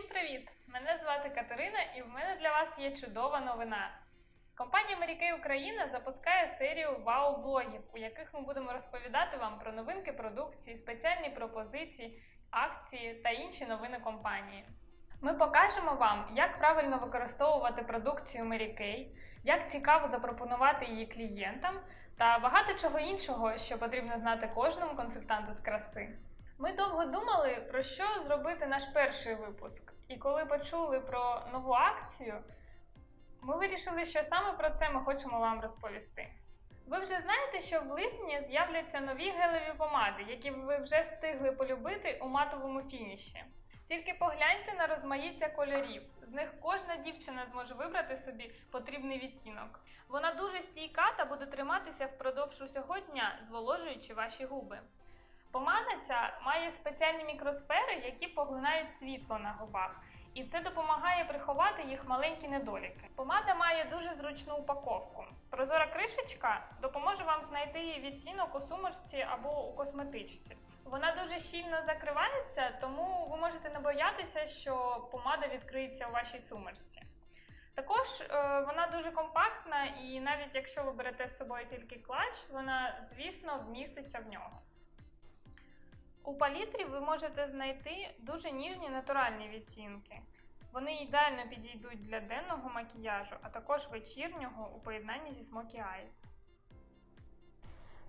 привіт! Мене звати Катерина і в мене для вас є чудова новина. Компанія Mary Україна запускає серію вау-блогів, у яких ми будемо розповідати вам про новинки продукції, спеціальні пропозиції, акції та інші новини компанії. Ми покажемо вам, як правильно використовувати продукцію Mary як цікаво запропонувати її клієнтам та багато чого іншого, що потрібно знати кожному консультанту з краси. Ми довго думали, про що зробити наш перший випуск. І коли почули про нову акцію, ми вирішили, що саме про це ми хочемо вам розповісти. Ви вже знаєте, що в липні з'являться нові гелеві помади, які ви вже встигли полюбити у матовому фініші. Тільки погляньте на розмаїття кольорів. З них кожна дівчина зможе вибрати собі потрібний відтінок. Вона дуже стійка та буде триматися впродовж усього дня, зволожуючи ваші губи. Помада ця має спеціальні мікросфери, які поглинають світло на губах, і це допомагає приховати їх маленькі недоліки. Помада має дуже зручну упаковку. Prozora кришечка допоможе вам знайти її відтінок у сумочці або у косметичці. Вона дуже щільно закривається, тому ви можете не боятися, що помада відкриється у вашій сумочці. Також е, вона дуже компактна, і навіть якщо ви берете з собою тільки клач, вона, звісно, вміститься в нього. У палітрі ви можете знайти дуже ніжні натуральні відтінки. Вони ідеально підійдуть для денного макіяжу, а також вечірнього у поєднанні зі Smoky Eyes.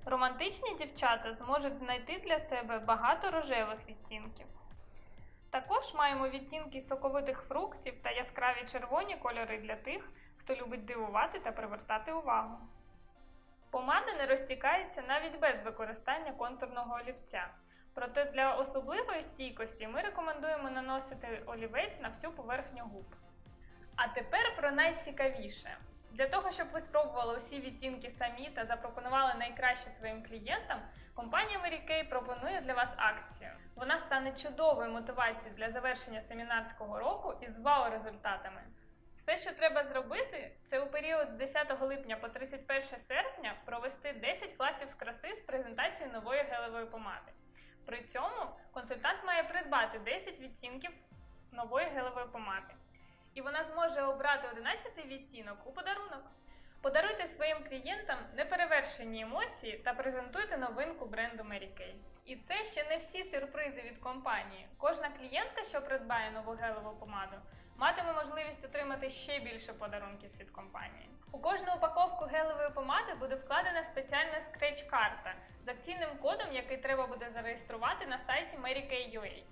Романтичні дівчата зможуть знайти для себе багато рожевих відтінків. Також маємо відтінки соковитих фруктів та яскраві червоні кольори для тих, хто любить дивувати та привертати увагу. Помада не розтікається навіть без використання контурного олівця. Проте для особливої стійкості ми рекомендуємо наносити олівець на всю поверхню губ. А тепер про найцікавіше. Для того, щоб ви спробували усі відтінки самі та запропонували найкраще своїм клієнтам, компанія Mary Kay пропонує для вас акцію. Вона стане чудовою мотивацією для завершення семінарського року із вау-результатами. Все, що треба зробити, це у період з 10 липня по 31 серпня провести 10 класів з краси з презентації нової гелевої помади. При цьому консультант має придбати 10 відтінків нової гелевої помади. І вона зможе обрати 11 відтінок у подарунок. Подаруйте своїм клієнтам неперевершені емоції та презентуйте новинку бренду Mary Kay. І це ще не всі сюрпризи від компанії. Кожна клієнтка, що придбає нову гелеву помаду, матиме можливість отримати ще більше подарунків від компанії. У кожну упаковку гелевої помади буде вкладена спеціальна скреч-карта з акційним кодом, який треба буде зареєструвати на сайті MaryKay.ua.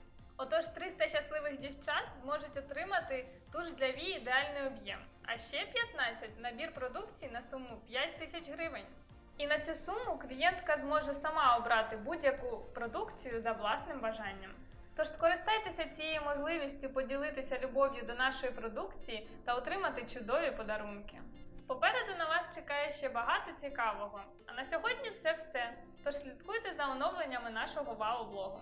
Отож, 300 щасливих дівчат зможуть отримати туш для вій ідеальний об'єм, а ще 15 набір продукції на суму 5 тисяч гривень. І на цю суму клієнтка зможе сама обрати будь-яку продукцію за власним бажанням. Тож скористайтеся цією можливістю поділитися любов'ю до нашої продукції та отримати чудові подарунки. Попереду на вас чекає ще багато цікавого. А на сьогодні це все. Тож слідкуйте за оновленнями нашого вау-блогу.